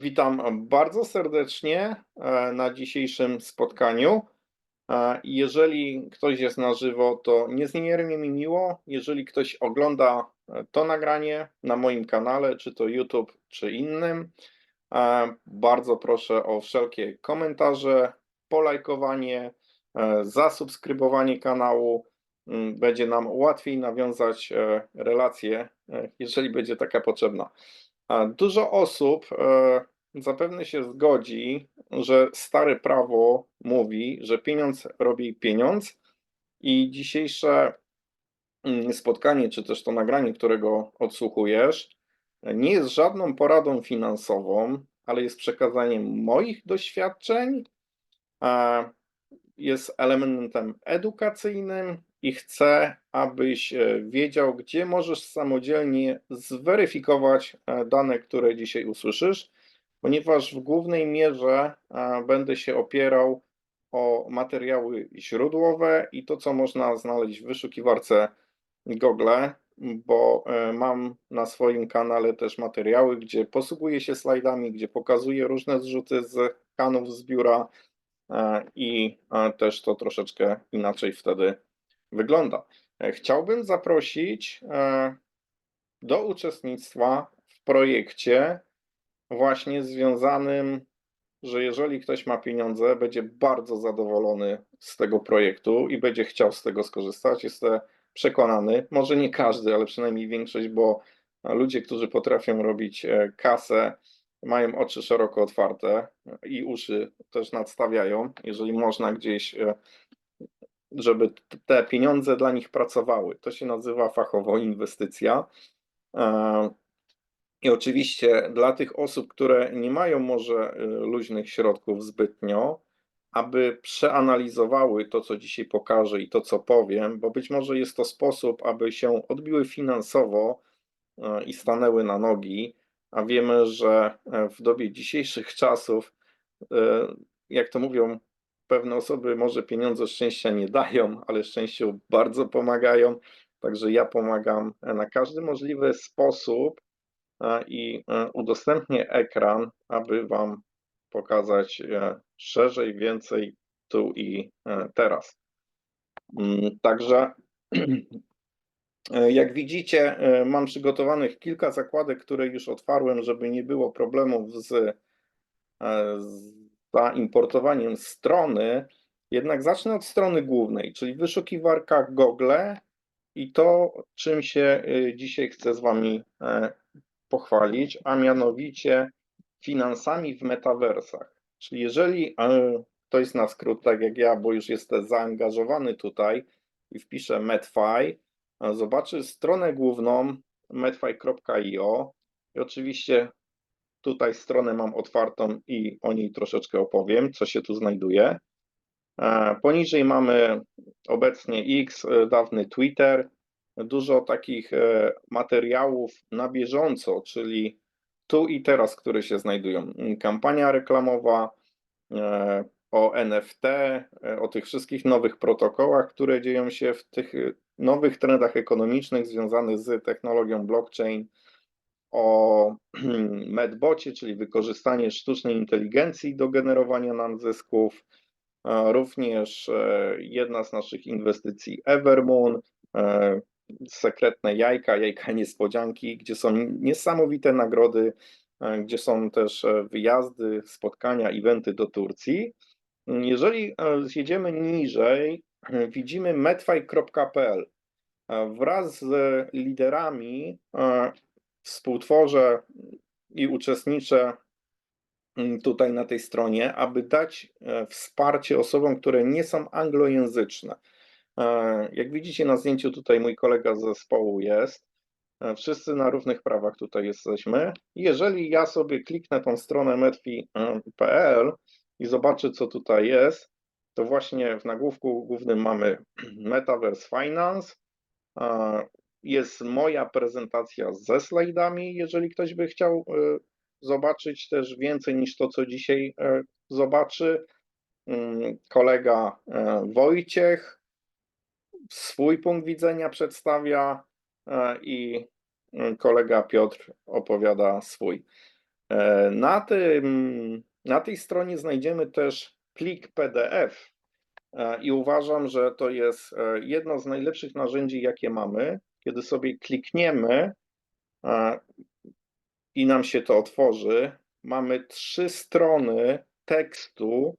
Witam bardzo serdecznie e, na dzisiejszym spotkaniu. E, Jeżeli ktoś jest na żywo, to niezmiernie mi miło. Jeżeli ktoś ogląda e, to nagranie na moim kanale, czy to YouTube, czy innym, bardzo proszę o wszelkie komentarze, polajkowanie, zasubskrybowanie kanału. Mm, Będzie nam łatwiej nawiązać e, relację, e, jeżeli będzie taka potrzebna. Dużo osób e, zapewne się zgodzi, że stare prawo mówi, że pieniądz robi pieniądz i dzisiejsze mm, spotkanie, czy też to nagranie, którego odsłuchujesz, nie jest żadną poradą finansową, ale jest przekazaniem moich doświadczeń, jest elementem edukacyjnym i chcę, abyś e, wiedział, gdzie możesz samodzielnie zweryfikować e, dane, które dzisiaj usłyszysz, ponieważ w głównej mierze e, będę się opierał o materiały źródłowe i to, co można znaleźć w wyszukiwarce Google, bo mam na swoim kanale też materiały, gdzie posługuję się slajdami, gdzie pokazuję różne zrzuty z kanów z biura i też to troszeczkę inaczej wtedy wygląda. E, Chciałbym zaprosić e, do uczestnictwa w projekcie właśnie związanym, że jeżeli ktoś ma pieniądze, będzie bardzo zadowolony z tego projektu i będzie chciał z tego skorzystać. Jestem przekonany, może nie każdy, ale przynajmniej większość, bo ludzie, którzy potrafią robić e, kasę, mają oczy szeroko otwarte i uszy też nadstawiają, jeżeli można gdzieś, żeby te pieniądze dla nich pracowały. To się nazywa fachowo inwestycja. E, I oczywiście dla tych osób, które nie mają może y, luźnych środków zbytnio, aby przeanalizowały to, co dzisiaj pokażę i to, co powiem, bo być może jest to sposób, aby się odbiły finansowo e, i stanęły na nogi, a wiemy, że e, w dobie dzisiejszych czasów, e, jak to mówią, pewne osoby może pieniądze szczęścia nie dają, ale szczęściu bardzo pomagają. Także ja pomagam na każdy możliwy sposób e, i e, udostępnię ekran, aby Wam pokazać e, szerzej, więcej tu i teraz. Mm, Także jak widzicie, mam przygotowanych kilka zakładek, które już otwarłem, żeby nie było problemów z, e, z zaimportowaniem strony. Jednak zacznę od strony głównej, czyli wyszukiwarka Google i to, czym się e, dzisiaj chcę z Wami e, pochwalić, a mianowicie finansami w metaversach. Czyli jeżeli e, to jest na skrót, tak jak ja, bo już jestem zaangażowany tutaj i wpiszę MedFi, zobaczy stronę główną medfi.io i oczywiście tutaj stronę mam otwartą i o niej troszeczkę opowiem, co się tu znajduje. E, Poniżej mamy obecnie X, e, dawny Twitter, dużo takich e, materiałów na bieżąco, czyli tu i teraz, które się znajdują. Kampania reklamowa o NFT, o tych wszystkich nowych protokołach, które dzieją się w tych nowych trendach ekonomicznych związanych z technologią blockchain, o medbocie, czyli wykorzystanie sztucznej inteligencji do generowania nam zysków. Również e, jedna z naszych inwestycji Evermoon, e, sekretne jajka, jajka niespodzianki, gdzie są niesamowite nagrody, e, gdzie są też wyjazdy, spotkania, eventy do Turcji. Jeżeli zjedziemy niżej, widzimy medfi.pl. E, Wraz z liderami współtworzę i uczestniczę mm, tutaj na tej stronie, aby dać e, wsparcie osobom, które nie są anglojęzyczne. E, Jak widzicie na zdjęciu tutaj mój kolega z zespołu jest. E, Wszyscy na równych prawach tutaj jesteśmy. Jeżeli ja sobie kliknę tą stronę medfi.pl i zobaczę, co tutaj jest, to właśnie w nagłówku głównym mamy Metaverse Finance. Jest moja prezentacja ze slajdami, jeżeli ktoś by chciał e, zobaczyć też więcej niż to, co dzisiaj e, zobaczy. Mm, Kolega e, Wojciech swój punkt widzenia przedstawia i mm, kolega Piotr opowiada swój. Na tym, na tej stronie znajdziemy też plik PDF i uważam, że to jest e, jedno z najlepszych narzędzi, jakie mamy. Kiedy sobie klikniemy e, i nam się to otworzy, mamy trzy strony tekstu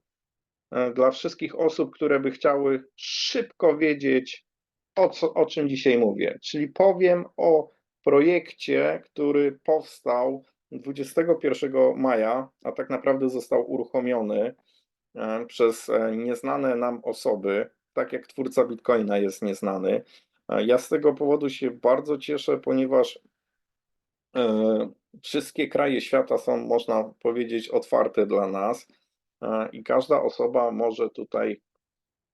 e, dla wszystkich osób, które by chciały szybko wiedzieć, o, co, o czym dzisiaj mówię. Czyli powiem o projekcie, który powstał 21 maja, a tak naprawdę został uruchomiony e, przez e, nieznane nam osoby, tak jak twórca Bitcoina jest nieznany. E, Ja z tego powodu się bardzo cieszę, ponieważ e, wszystkie kraje świata są, można powiedzieć, otwarte dla nas e, i każda osoba może tutaj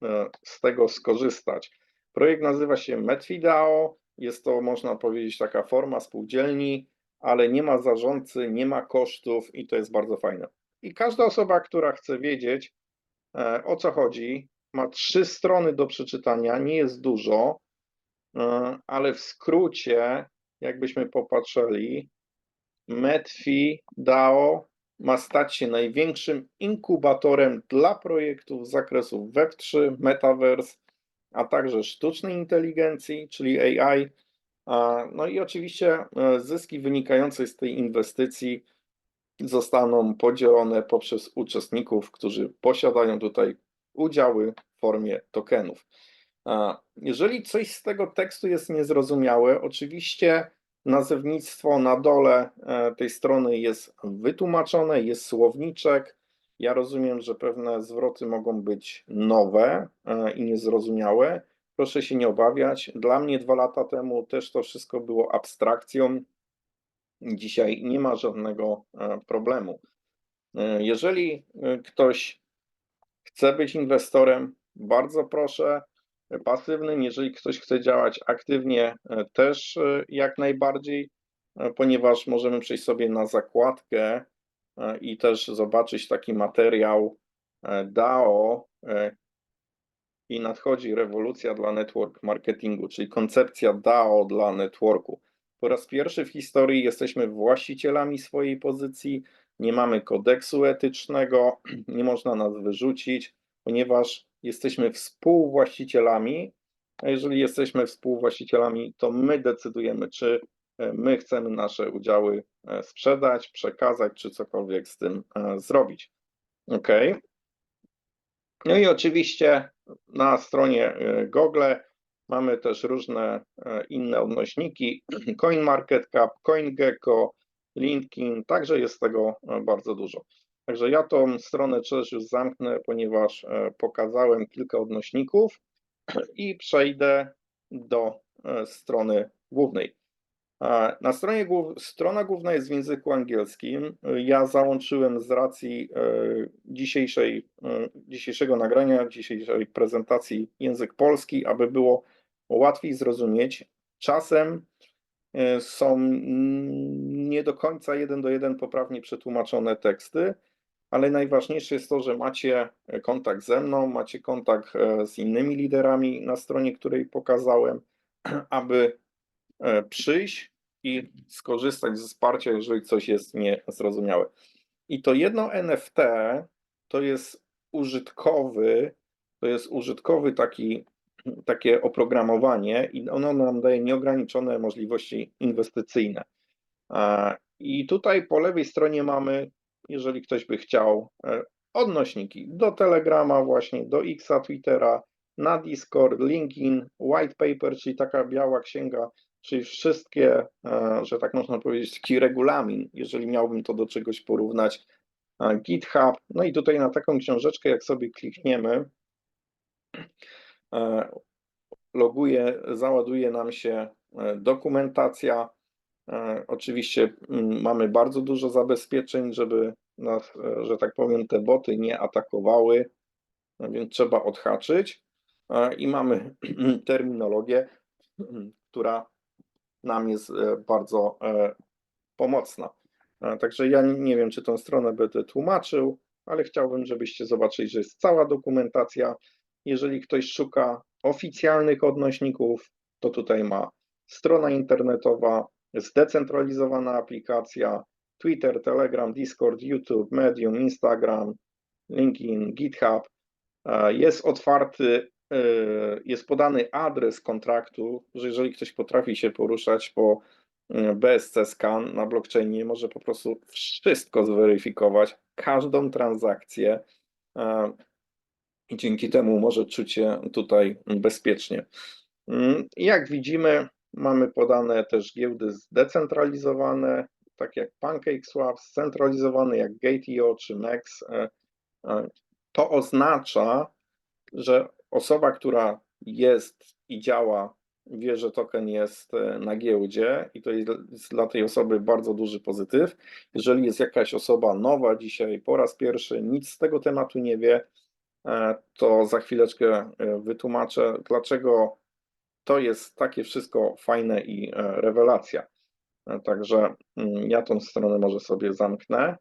e, z tego skorzystać. Projekt nazywa się MedFidao. Jest to, można powiedzieć, taka forma spółdzielni, ale nie ma zarządcy, nie ma kosztów i to jest bardzo fajne. I każda osoba, która chce wiedzieć, e, o co chodzi, ma trzy strony do przeczytania, nie jest dużo, e, ale w skrócie, jakbyśmy popatrzyli, Medfi DAO ma stać się największym inkubatorem dla projektów z zakresu Web3, Metaverse, a także sztucznej inteligencji, czyli AI. No i oczywiście e, zyski wynikające z tej inwestycji zostaną podzielone poprzez uczestników, którzy posiadają tutaj udziały w formie tokenów. Jeżeli coś z tego tekstu jest niezrozumiałe, oczywiście nazewnictwo na dole e, tej strony jest wytłumaczone, jest słowniczek. Ja rozumiem, że pewne zwroty mogą być nowe e, i niezrozumiałe. Proszę się nie obawiać. Dla mnie dwa lata temu też to wszystko było abstrakcją. Dzisiaj nie ma żadnego e, problemu. E, Jeżeli e, ktoś chce być inwestorem, bardzo proszę, pasywnym. Jeżeli ktoś chce działać aktywnie, też jak najbardziej, ponieważ możemy przejść sobie na zakładkę i też zobaczyć taki materiał DAO i nadchodzi rewolucja dla network marketingu, czyli koncepcja DAO dla networku. Po raz pierwszy w historii jesteśmy właścicielami swojej pozycji, nie mamy kodeksu etycznego, nie można nas wyrzucić, ponieważ jesteśmy współwłaścicielami, a jeżeli jesteśmy współwłaścicielami, to my decydujemy, czy e, my chcemy nasze udziały e, sprzedać, przekazać, czy cokolwiek z tym e, zrobić. OK. No i oczywiście na stronie Google mamy też różne e, inne odnośniki, CoinMarketCap, CoinGecko, LinkedIn, także jest tego e, bardzo dużo. Także ja tą stronę też już zamknę, ponieważ e, pokazałem kilka odnośników i przejdę do strony głównej. Na stronie głów... strona główna jest w języku angielskim. Ja załączyłem z racji dzisiejszej, dzisiejszego nagrania, dzisiejszej prezentacji język polski, aby było łatwiej zrozumieć. Czasem e, są mm, nie do końca jeden do jeden poprawnie przetłumaczone teksty, ale najważniejsze jest to, że macie kontakt ze mną, macie kontakt e, z innymi liderami na stronie, której pokazałem, aby e, przyjść i skorzystać ze wsparcia, jeżeli coś jest niezrozumiałe. I to jedno NFT to jest użytkowy, to jest użytkowy taki, takie oprogramowanie i ono nam daje nieograniczone możliwości inwestycyjne. I tutaj po lewej stronie mamy, jeżeli ktoś by chciał, e, odnośniki do Telegrama właśnie, do Xa, Twittera, na Discord, LinkedIn, White Paper, czyli taka biała księga, czyli wszystkie, e, że tak można powiedzieć, taki regulamin, jeżeli miałbym to do czegoś porównać, e, GitHub, no i tutaj na taką książeczkę, jak sobie klikniemy, loguje, załaduje nam się e, dokumentacja. E, Oczywiście mm, mamy bardzo dużo zabezpieczeń, żeby nas, e, że tak powiem, te boty nie atakowały, no więc trzeba odhaczyć. E, I mamy terminologię, która nam jest e, bardzo e, pomocna. E, Także ja nie wiem, czy tą stronę będę tłumaczył, ale chciałbym, żebyście zobaczyli, że jest cała dokumentacja. Jeżeli ktoś szuka oficjalnych odnośników, to tutaj ma strona internetowa, zdecentralizowana aplikacja, Twitter, Telegram, Discord, YouTube, Medium, Instagram, LinkedIn, GitHub. E, Jest otwarty, e, jest podany adres kontraktu, że jeżeli ktoś potrafi się poruszać po e, BSC Scan na blockchainie, może po prostu wszystko zweryfikować, każdą transakcję i dzięki temu może czuć się tutaj bezpiecznie. Mm, Jak widzimy, mamy podane też giełdy zdecentralizowane, tak jak PancakeSwap, scentralizowane jak Gate.io czy MEX. E, e, To oznacza, że osoba, która jest i działa, wie, że token jest e, na giełdzie i to jest dla tej osoby bardzo duży pozytyw. Jeżeli jest jakaś osoba nowa dzisiaj po raz pierwszy, nic z tego tematu nie wie, to za chwileczkę e, wytłumaczę, dlaczego to jest takie wszystko fajne i e, rewelacja. E, Także mm, ja tą stronę może sobie zamknę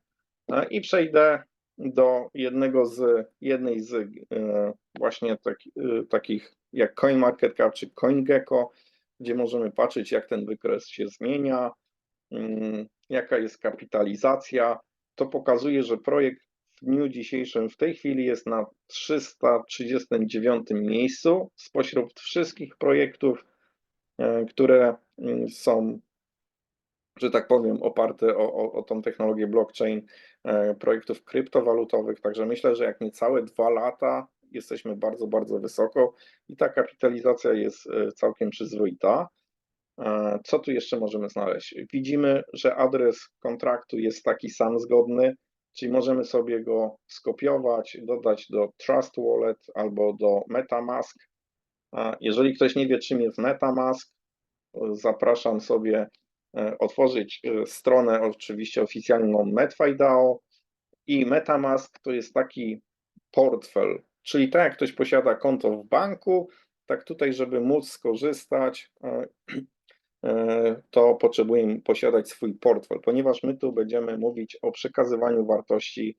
e, i przejdę do jednego z, jednej z e, właśnie tak, e, takich jak CoinMarketCap czy CoinGecko, gdzie możemy patrzeć jak ten wykres się zmienia, mm, jaka jest kapitalizacja. To pokazuje, że projekt dniu dzisiejszym w tej chwili jest na 339 miejscu spośród wszystkich projektów, e, które mm, są, że tak powiem, oparte o, o, o tą technologię blockchain, e, projektów kryptowalutowych. Także myślę, że jak niecałe dwa lata jesteśmy bardzo, bardzo wysoko i ta kapitalizacja jest e, całkiem przyzwoita. Co tu jeszcze możemy znaleźć? Widzimy, że adres kontraktu jest taki sam zgodny, czyli możemy sobie go skopiować, dodać do Trust Wallet albo do MetaMask. A Jeżeli ktoś nie wie, czym jest MetaMask, e, zapraszam sobie e, otworzyć e, stronę oczywiście oficjalną MetFiDAO i MetaMask to jest taki portfel, czyli tak jak ktoś posiada konto w banku, tak tutaj, żeby móc skorzystać, e, e, to potrzebujemy posiadać swój portfel, ponieważ my tu będziemy mówić o przekazywaniu wartości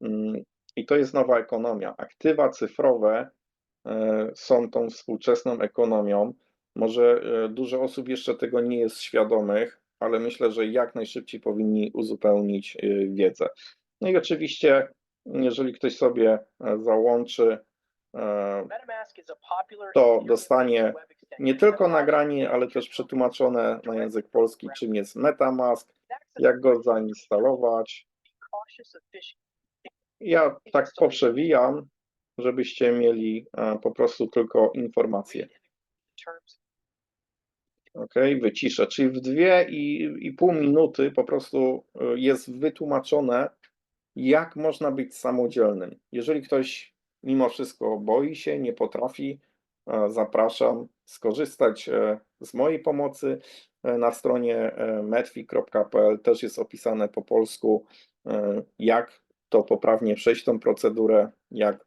mm, i to jest nowa ekonomia. Aktywa cyfrowe e, są tą współczesną ekonomią. Może e, dużo osób jeszcze tego nie jest świadomych, ale myślę, że jak najszybciej powinni uzupełnić e, wiedzę. No i oczywiście, jeżeli ktoś sobie e, załączy, e, to dostanie nie tylko nagranie, ale też przetłumaczone na język polski, czym jest MetaMask, jak go zainstalować. Ja tak poprzewijam, żebyście mieli e, po prostu tylko informacje. Ok, wyciszę. Czyli w dwie i, i pół minuty po prostu e, jest wytłumaczone, jak można być samodzielnym. Jeżeli ktoś mimo wszystko boi się, nie potrafi, e, zapraszam skorzystać e, z mojej pomocy. E, Na stronie e, metfi.pl też jest opisane po polsku, jak to poprawnie przejść tą procedurę, jak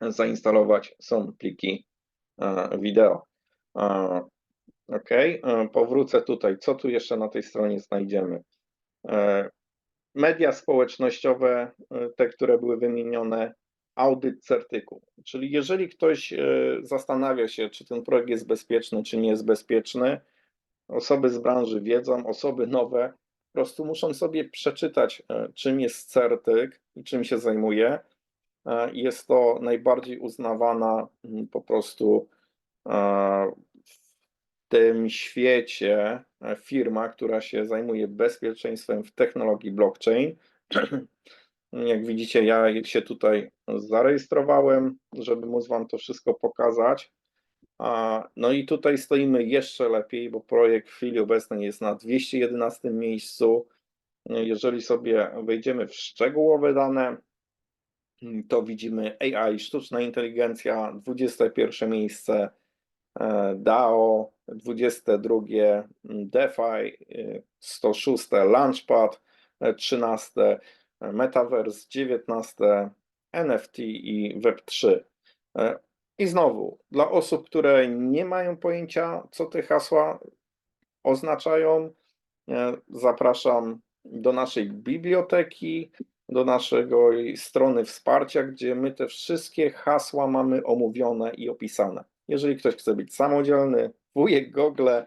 zainstalować są pliki wideo. Ok, powrócę tutaj. Co tu jeszcze na tej stronie znajdziemy? Media społecznościowe, te, które były wymienione, audyt certyku. Czyli jeżeli ktoś e, zastanawia się, czy ten projekt jest bezpieczny, czy nie jest bezpieczny, osoby z branży wiedzą, osoby nowe po prostu muszą sobie przeczytać, e, czym jest certyk i czym się zajmuje. E, Jest to najbardziej uznawana mm, po prostu w tym świecie firma, która się zajmuje bezpieczeństwem w technologii blockchain. Jak widzicie, ja się tutaj zarejestrowałem, żeby móc Wam to wszystko pokazać. No i tutaj stoimy jeszcze lepiej, bo projekt w chwili obecnej jest na 211 miejscu. Jeżeli sobie wejdziemy w szczegółowe dane, to widzimy AI, sztuczna inteligencja, 21 miejsce, e, DAO, 22 DeFi, e, 106 Launchpad, e, 13 Metaverse, 19 NFT i Web3. E, I znowu, dla osób, które nie mają pojęcia, co te hasła oznaczają, e, zapraszam do naszej biblioteki, do naszego strony wsparcia, gdzie my te wszystkie hasła mamy omówione i opisane. Jeżeli ktoś chce być samodzielny, wujek Google, e,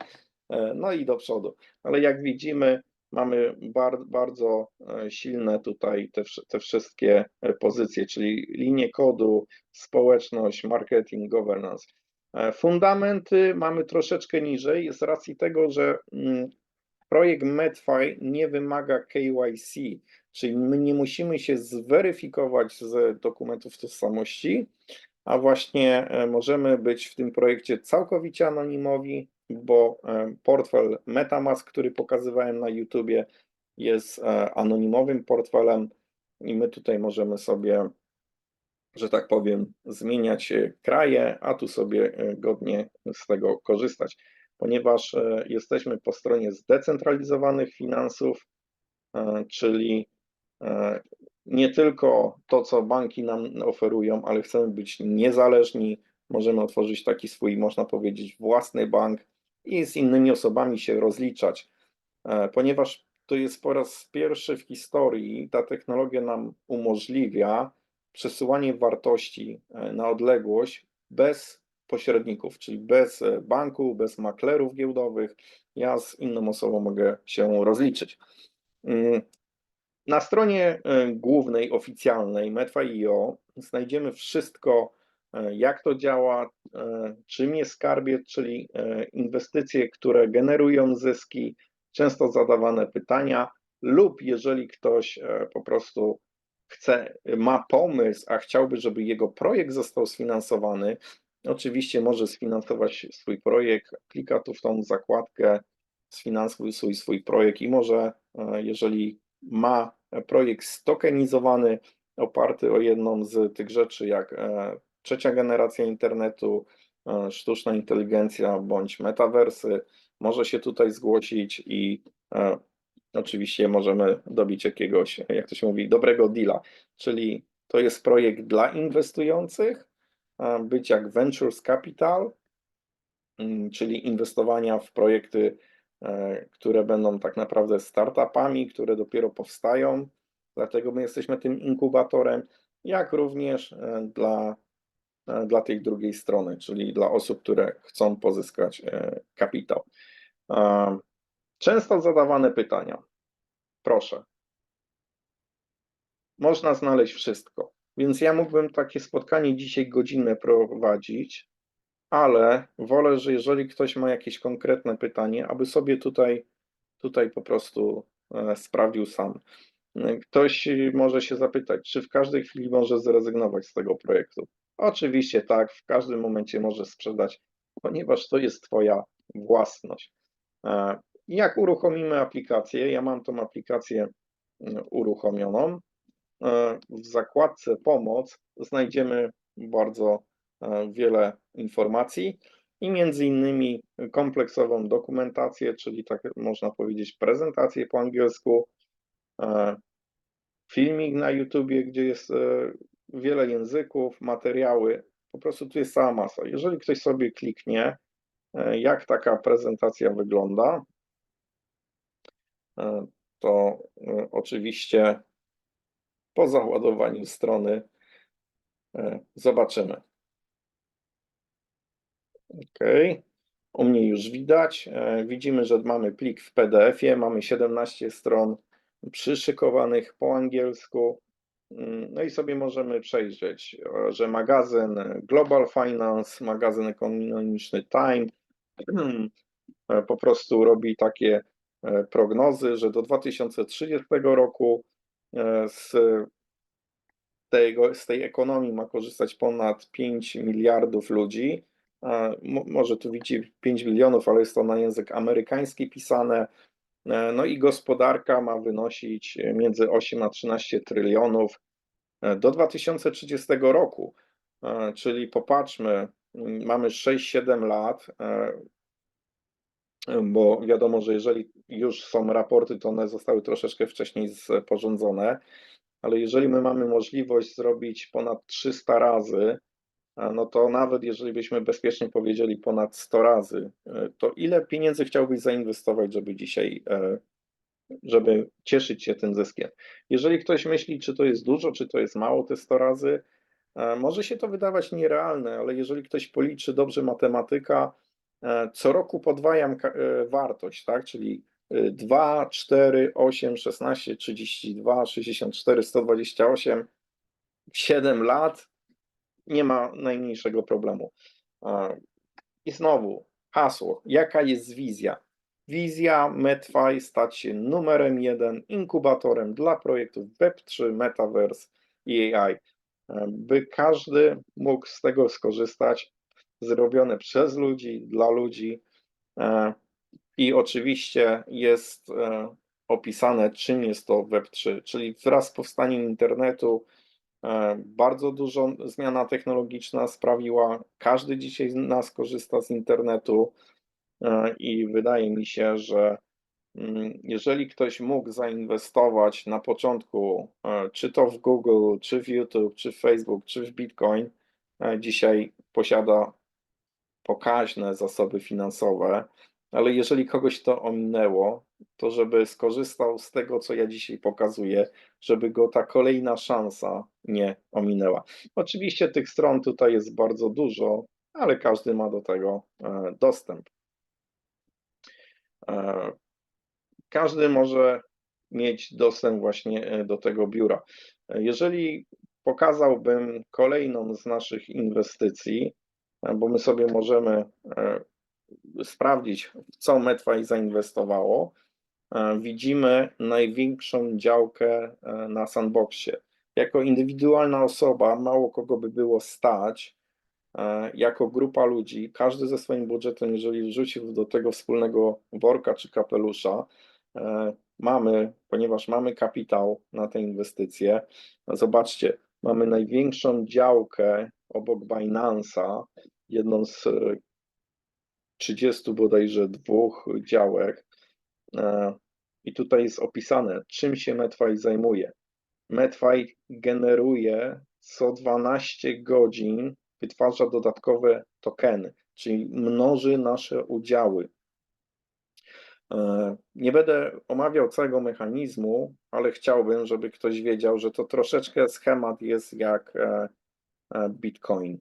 no i do przodu. Ale jak widzimy, mamy bar, bardzo e, silne tutaj te, te wszystkie e, pozycje, czyli linie kodu, społeczność, marketing, governance. E, Fundamenty mamy troszeczkę niżej z racji tego, że mm, projekt MedFi nie wymaga KYC, czyli my nie musimy się zweryfikować z dokumentów tożsamości, a właśnie możemy być w tym projekcie całkowicie anonimowi, bo e, portfel MetaMask, który pokazywałem na YouTubie, jest e, anonimowym portfelem i my tutaj możemy sobie, że tak powiem, zmieniać e, kraje, a tu sobie godnie z tego korzystać, ponieważ jesteśmy po stronie zdecentralizowanych finansów, czyli nie tylko to, co banki nam oferują, ale chcemy być niezależni. Możemy otworzyć taki swój, można powiedzieć, własny bank i z innymi osobami się rozliczać, E, ponieważ to jest po raz pierwszy w historii, ta technologia nam umożliwia przesyłanie wartości e, na odległość bez pośredników, czyli bez e, banku, bez maklerów giełdowych. Ja z inną osobą mogę się rozliczyć. Mm, na stronie głównej, oficjalnej Medfa.io znajdziemy wszystko, jak to działa, e, czym jest Skarbiec, czyli e, inwestycje, które generują zyski, często zadawane pytania, lub jeżeli ktoś e, po prostu chce, ma pomysł, a chciałby, żeby jego projekt został sfinansowany, oczywiście może sfinansować swój projekt, klika tu w tą zakładkę, sfinansuj swój, swój projekt i może, e, jeżeli ma projekt stokenizowany, oparty o jedną z tych rzeczy, jak e, trzecia generacja internetu, e, sztuczna inteligencja bądź metaversy, może się tutaj zgłosić i e, oczywiście możemy dobić jakiegoś, jak to się mówi, dobrego deala, czyli to jest projekt dla inwestujących, e, być jak Ventures Capital, mm, czyli inwestowania w projekty, które będą tak naprawdę startupami, które dopiero powstają. Dlatego my jesteśmy tym inkubatorem, jak również dla, dla tej drugiej strony, czyli dla osób, które chcą pozyskać e, kapitał. E, Często zadawane pytania. Proszę. Można znaleźć wszystko. Więc ja mógłbym takie spotkanie dzisiaj godzinne prowadzić, ale wolę, że jeżeli ktoś ma jakieś konkretne pytanie, aby sobie tutaj, tutaj po prostu e, sprawdził sam. E, Ktoś może się zapytać, czy w każdej chwili może zrezygnować z tego projektu. Oczywiście tak, w każdym momencie może sprzedać, ponieważ to jest Twoja własność. E, Jak uruchomimy aplikację? Ja mam tą aplikację mm, uruchomioną. E, W zakładce Pomoc znajdziemy bardzo e, wiele informacji i między innymi kompleksową dokumentację, czyli tak można powiedzieć prezentację po angielsku, filmik na YouTubie, gdzie jest wiele języków, materiały, po prostu tu jest cała masa. Jeżeli ktoś sobie kliknie, e, jak taka prezentacja wygląda, e, to e, oczywiście po załadowaniu strony zobaczymy. OK. U mnie już widać. Widzimy, że mamy plik w PDF-ie, mamy 17 stron przyszykowanych po angielsku. No i sobie możemy przejrzeć, że magazyn Global Finance, magazyn ekonomiczny Time po prostu robi takie e, prognozy, że do 2030 roku e, z tego, z tej ekonomii ma korzystać ponad 5 miliardów ludzi. Mo- Może tu widzi 5 milionów, ale jest to na język amerykański pisane. E, No i gospodarka ma wynosić między 8 a 13 trylionów e, do 2030 roku. E, Czyli popatrzmy, mamy 6-7 lat, bo wiadomo, że jeżeli już są raporty, to one zostały troszeczkę wcześniej sporządzone, ale jeżeli my mamy możliwość zrobić ponad 300 razy, no to nawet jeżeli byśmy bezpiecznie powiedzieli ponad 100 razy, e, to ile pieniędzy chciałbyś zainwestować, żeby dzisiaj, e, żeby cieszyć się tym zyskiem? Jeżeli ktoś myśli, czy to jest dużo, czy to jest mało te 100 razy, e, może się to wydawać nierealne, ale jeżeli ktoś policzy dobrze matematyka, co roku podwajam wartość, tak? Czyli y, 2, 4, 8, 16, 32, 64, 128, 7 lat nie ma najmniejszego problemu. I znowu hasło. Jaka jest wizja? Wizja Medfy stać się numerem jeden inkubatorem dla projektów Web3, Metaverse i AI, by każdy mógł z tego skorzystać. Zrobione przez ludzi, dla ludzi. I oczywiście jest e, opisane, czym jest to Web3, czyli wraz z powstaniem internetu bardzo dużo zmiana technologiczna sprawiła, każdy dzisiaj z nas korzysta z internetu e, i wydaje mi się, że mm, jeżeli ktoś mógł zainwestować na początku, e, czy to w Google, czy w YouTube, czy w Facebook, czy w Bitcoin, e, dzisiaj posiada pokaźne zasoby finansowe, ale jeżeli kogoś to ominęło, to żeby skorzystał z tego, co ja dzisiaj pokazuję, żeby go ta kolejna szansa nie ominęła. Oczywiście tych stron tutaj jest bardzo dużo, ale każdy ma do tego e, dostęp. E, Każdy może mieć dostęp właśnie e, do tego biura. Jeżeli pokazałbym kolejną z naszych inwestycji, bo my sobie możemy sprawdzić, w co Medfy zainwestowało, widzimy największą działkę e, na sandboxie. Jako indywidualna osoba mało kogo by było stać, e, jako grupa ludzi, każdy ze swoim budżetem, jeżeli wrzucił do tego wspólnego worka czy kapelusza, e, mamy, ponieważ mamy kapitał na te inwestycje, zobaczcie, mamy największą działkę obok Binance'a, jedną z e, 30 bodajże dwóch działek. E, I tutaj jest opisane, czym się Medfy zajmuje. Medfy generuje co 12 godzin, wytwarza dodatkowe tokeny, czyli mnoży nasze udziały. E, Nie będę omawiał całego mechanizmu, ale chciałbym, żeby ktoś wiedział, że to troszeczkę schemat jest jak e, Bitcoin,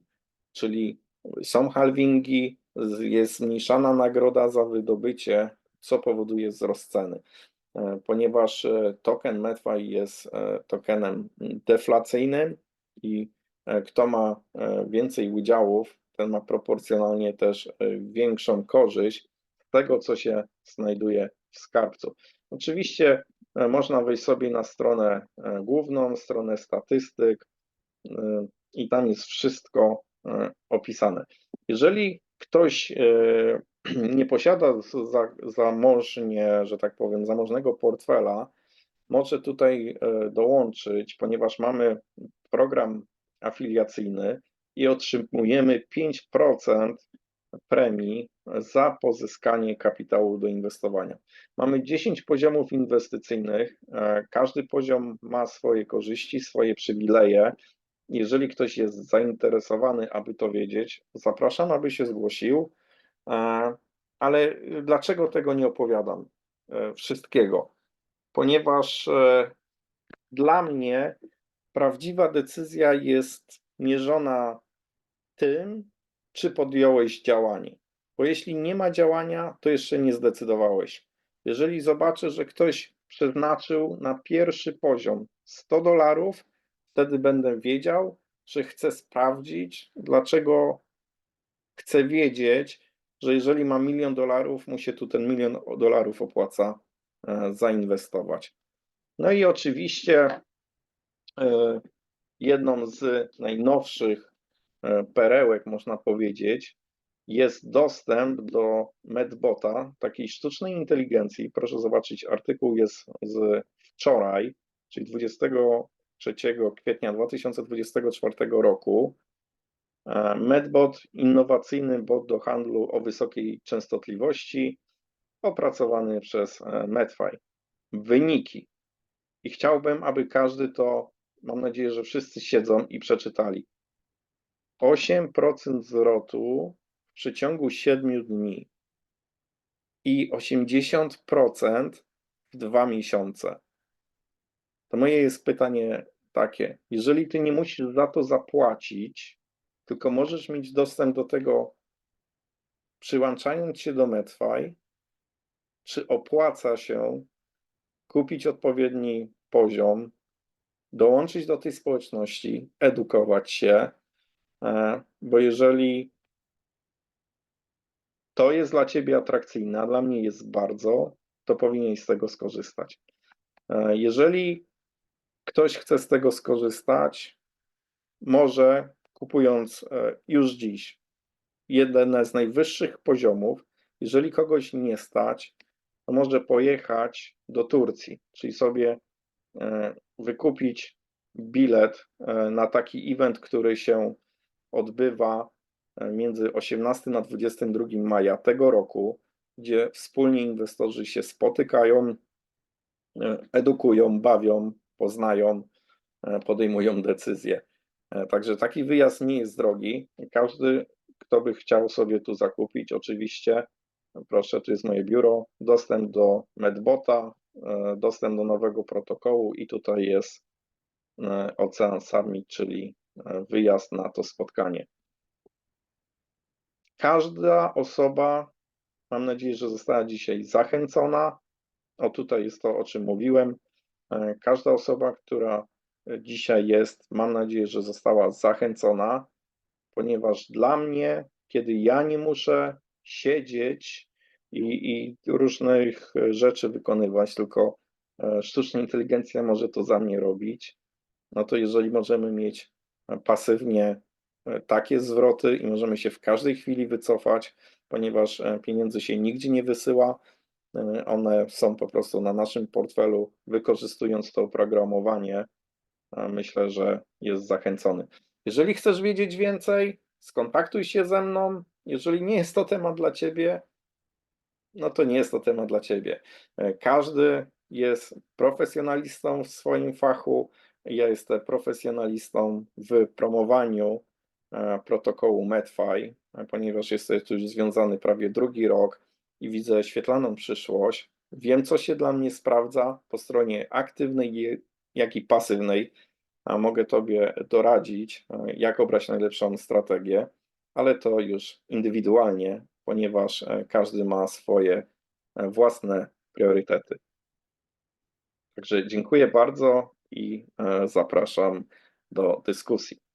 czyli są halvingi, jest zmniejszana nagroda za wydobycie, co powoduje wzrost ceny. E, Ponieważ e, token Medfy jest e, tokenem deflacyjnym i kto ma więcej udziałów, ten ma proporcjonalnie też większą korzyść z tego, co się znajduje w skarbcu. Oczywiście można wejść sobie na stronę główną, stronę statystyk i tam jest wszystko opisane. Jeżeli ktoś nie posiada za, zamożnie, że tak powiem, zamożnego portfela, może tutaj e, dołączyć, ponieważ mamy program afiliacyjny i otrzymujemy 5% premii za pozyskanie kapitału do inwestowania. Mamy 10 poziomów inwestycyjnych, e, każdy poziom ma swoje korzyści, swoje przywileje. Jeżeli ktoś jest zainteresowany, aby to wiedzieć, zapraszam, aby się zgłosił. E, Ale dlaczego tego nie opowiadam? e, Wszystkiego. Ponieważ e, dla mnie prawdziwa decyzja jest mierzona tym, czy podjąłeś działanie. Bo jeśli nie ma działania, to jeszcze nie zdecydowałeś. Jeżeli zobaczę, że ktoś przeznaczył na pierwszy poziom 100 dolarów, wtedy będę wiedział, że chcę sprawdzić, dlaczego chcę wiedzieć, że jeżeli ma milion dolarów, mu się tu ten milion dolarów opłaca e, zainwestować. No i oczywiście e, jedną z najnowszych e, perełek, można powiedzieć, jest dostęp do Medbota, takiej sztucznej inteligencji. Proszę zobaczyć, artykuł jest z wczoraj, czyli 23 kwietnia 2024 roku. E, Medbot, innowacyjny bot do handlu o wysokiej częstotliwości, opracowany przez e, Medfy. Wyniki. I chciałbym, aby każdy to, mam nadzieję, że wszyscy siedzą i przeczytali. 8% zwrotu w przeciągu 7 dni i 80% w dwa miesiące. To moje jest pytanie takie: jeżeli ty nie musisz za to zapłacić, tylko możesz mieć dostęp do tego, przyłączając się do Medfy, czy opłaca się kupić odpowiedni poziom, dołączyć do tej społeczności, edukować się, e, bo jeżeli to jest dla ciebie atrakcyjne, a dla mnie jest bardzo, to powinien z tego skorzystać. E, Jeżeli ktoś chce z tego skorzystać, może kupując e, już dziś jeden z najwyższych poziomów, jeżeli kogoś nie stać, to może pojechać do Turcji, czyli sobie e, wykupić bilet e, na taki event, który się odbywa między 18 a 22 maja tego roku, gdzie wspólnie inwestorzy się spotykają, edukują, bawią, poznają, podejmują decyzje. E, Także taki wyjazd nie jest drogi. Każdy, kto by chciał sobie tu zakupić, oczywiście, proszę, tu jest moje biuro, dostęp do Medbota, e, dostęp do nowego protokołu i tutaj jest e, Ocean Summit, czyli wyjazd na to spotkanie. Każda osoba, mam nadzieję, że została dzisiaj zachęcona. O, tutaj jest to, o czym mówiłem. Każda osoba, która dzisiaj jest, mam nadzieję, że została zachęcona, ponieważ dla mnie, kiedy ja nie muszę siedzieć i, i różnych rzeczy wykonywać, tylko e, sztuczna inteligencja może to za mnie robić, no to jeżeli możemy mieć e, pasywnie e, takie zwroty i możemy się w każdej chwili wycofać, ponieważ e, pieniędzy się nigdzie nie wysyła, e, one są po prostu na naszym portfelu, wykorzystując to oprogramowanie, myślę, że jest zachęcony. Jeżeli chcesz wiedzieć więcej, skontaktuj się ze mną. Jeżeli nie jest to temat dla ciebie, no to nie jest to temat dla ciebie. E, Każdy jest profesjonalistą w swoim fachu. Ja jestem profesjonalistą w promowaniu e, protokołu MedFi, e, ponieważ jestem tu już związany prawie drugi rok i widzę świetlaną przyszłość. Wiem, co się dla mnie sprawdza po stronie aktywnej, jak i pasywnej, mogę Tobie doradzić, e, jak obrać najlepszą strategię, ale to już indywidualnie, ponieważ e, każdy ma swoje e, własne priorytety. Także dziękuję bardzo i zapraszam do dyskusji.